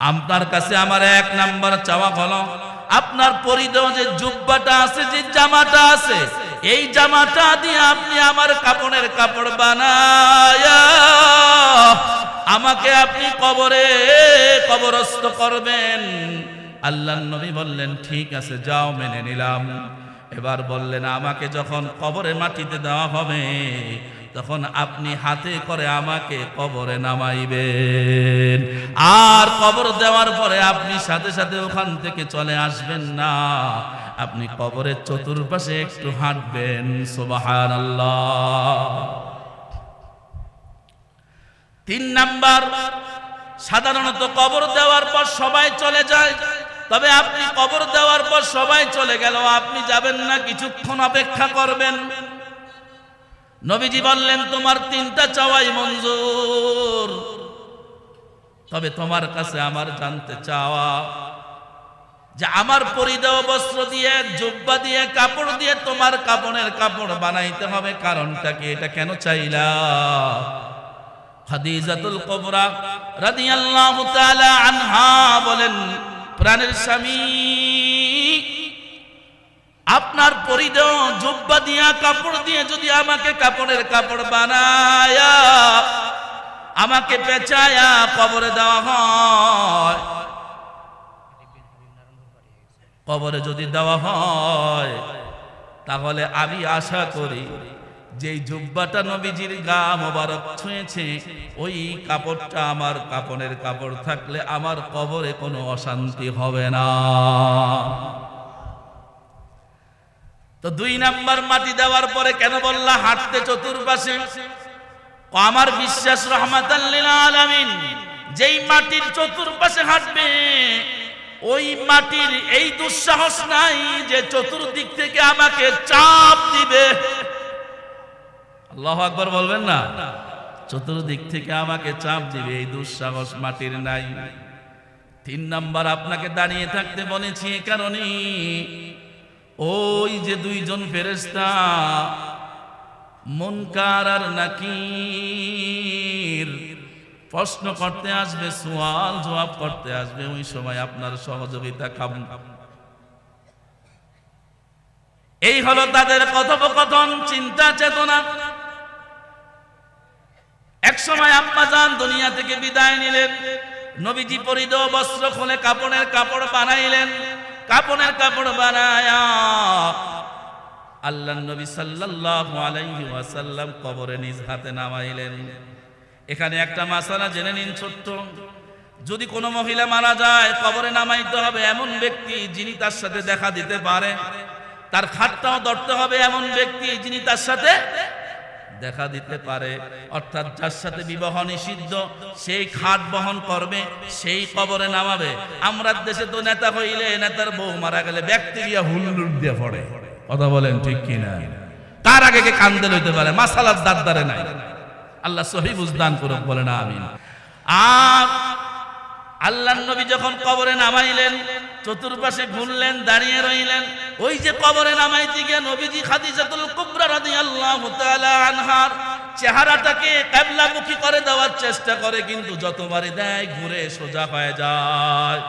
আপনার কাছে আমার এক নাম্বার চাওয়া হলো, আপনার পরিধেয় যে জুব্বাটা আছে, যে জামাটা আছে, এই জামাটা দিয়ে আপনি আমার কাপড়ের কাপড় বানায়া, আমাকে আপনি কবরে কবরস্থ করবেন। আল্লাহ নবী বললেন, ঠিক আছে, যাও, মেনে নিলাম। এবার বললেন, আমাকে যখন কবরে মাটিতে দেওয়া হবে তখন আপনি হাতে করে আমাকে কবরে নামাইবেন। আর কবর দেওয়ার পরে আপনি সাথে সাথে ওখান থেকে চলে আসবেন না। আপনি কবরের চতুর্পাশে একটু হাঁটবেন সুবাহান তিন নাম্বার, সাধারণত কবর দেওয়ার পর সবাই চলে যায়। তবে আপনি কবর দেওয়ার পর সবাই চলে গেল আপনি যাবেন না, কিছুক্ষণ অপেক্ষা করবেন। নবীজি বললেন, তোমার তিনটা চাওয়াই মঞ্জুর। তবে তোমার কাছে আমার জানতে চাওয়া যে আমার পরিধেয় বস্ত্র দিয়ে, জুব্বা দিয়ে, কাপড় দিয়ে তোমার কাপড়ের কাপড় বানাইতে হবে। কারণটা কি? এটা কেন চাইলা? খাদিজাতুল কুবরা রাদিয়াল্লাহু তাআলা আনহা বলেন, প্রাণের স্বামী আপনার পরিধেয় জুব্বা দিয়া, কাপড় দিয়ে যদি আমাকে কাপড়ের কাপড় বানায়া, আমাকে পেঁচায়া কবরে দেওয়া হয়। কবরে যদি দেওয়া হয়, তাহলে আমি আশা করি যেই জুব্বাটা নবীজির গা মোবারক ছুঁয়েছে, ওই কাপড়টা আমার কাপড়ের কাপড় থাকলে আমার কবরে কোনো অশান্তি হবে না। তো দুই নাম্বার মাটি দেওয়ার পরে কেন বললা, হাঁটতে চতুর্পাশে? আমার বিশ্বাস রহমাতাল্লিল যেই মাটির চতুর্পাশে হাঁটবে, ওই মাটির এই দুঃসাহস নাই যে চতুর্দিক থেকে আমাকে চাপ দিবে। আল্লাহ বলবেন না? চতুর্দিক থেকে আমাকে চাপ দিবে, এই দুঃসাহস মাটির নাই। তিন নাম্বার আপনাকে দাঁড়িয়ে থাকতে বলেছি এ কারণে ওই যে দুইজন ফেরেস্তা মনকার আর নাকির, প্রশ্ন করতে আসবে সোয়াল জবাব করতে আসবে, ওই সময় আপনার সহযোগিতা খাব। এই হলো তাদের কথোপকথন, চিন্তা, চেতনা। এক সময় আম্মা যান দুনিয়া থেকে বিদায় নিলেন, নবীজি পরিধেয় বস্ত্র খুলে কাপড়ের কাপড় বানাইলেন। কাপড়ের কাপড় বানায়া। আল্লাহ নবী সাল্লাল্লাহু আলাইহি ওয়াসাল্লাম কবরে নিজ হাতে নামাইলেন। এখানে একটা মাসালা জেনে নিন ছোট্ট। যদি কোনো মহিলা মারা যায়, কবরে নামাইতে হবে এমন ব্যক্তি যিনি তার সাথে দেখা দিতে পারে। তার খাটটাও ধরতে হবে এমন ব্যক্তি যিনি তার সাথে দেখা দিতে পারে। অর্থাৎ যার সাথে বিবাহ নিষিদ্ধ, সেই খাট বহন করবে, সেই কবরে নামাবে। আমরা দেশে তো নেতা হইলে নেতার বউ মারা গেলে ব্যক্তি গিয়া হুল্লুর দিয়ে পড়ে। কথা বলেন ঠিক কিনা? তার আগে কে কান্দে লইতে পারে? মাসালার দাঁত নাই। আল্লাহ সহি বুঝদান করুক বলে না আমিন। আর আল্লাহ নবী যখন কবরে নামাইলেন চতুর্পাশে ঘুরলেন, দাঁড়িয়ে রইলেন। ওই যে কবরে নামাইতে গিয়ে নবীজি খাদিজাতুল কুবরা রাদিয়াল্লাহু তাআলা আনহার চেহারাটাকে কিবলামুখী করে দেওয়ার চেষ্টা করে, কিন্তু যতবারই দেয় ঘুরে সোজা হয়ে যায়।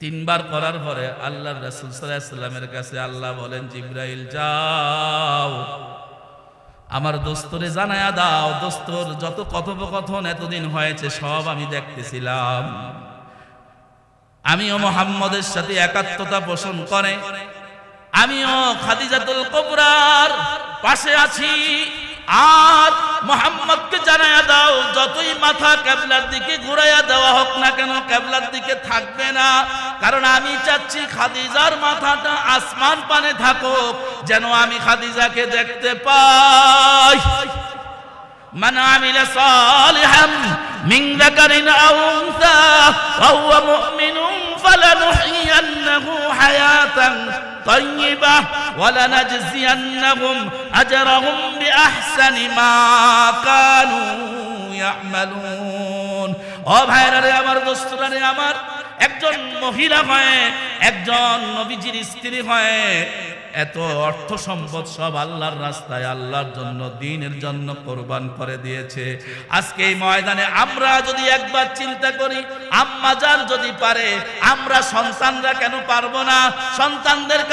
তিনবার করার পরে আল্লাহ রাসূল সাল্লাল্লাহু সাল্লামের কাছে আল্লাহ বলেন, জিব্রাইল, যাও। আমার দোস্তরে জানায়া দাও, দোস্তর যত কথোপকথন এতদিন হয়েছে সব আমি দেখতেছিলাম। আমিও মোহাম্মদের সাথে একাত্মতা পোষণ করে। আমিও খাদিজাতুল কোবরার পাশে আছি। আর মোহাম্মদকে জানাইয়া দাও, যতই মাথা ক্যাবলার দিকে ঘুরাইয়া দেওয়া হোক না কেন ক্যাবলার দিকে থাকবে না। কারণ আমি চাচ্ছি খাদিজার মাথাটা আসমান পানে থাকুক, যেন আমি খাদিজাকে দেখতে পাই। মানে আমিলা সালিহা من ذكر أو أنثى وهو مؤمن فلنحيينه حياة طيبة ولنجزينهم أجرهم بأحسن ما كانوا يعملون ও ভাইরা রে আমার দোস্তরা রে আমার একজন মহিলা হয় একজন নবীজির স্ত্রী হয় এত অর্থ সম্পদ সব আল্লাহর রাস্তায়, আল্লাহর জন্য, দিনের জন্য কোরবান করে দিয়েছে। আজকে এই ময়দানে আমরা যদি একবার চিন্তা করি আম্মাজার যদি পারে, আমরা সন্তানরা কেন পারব না? সন্তানদের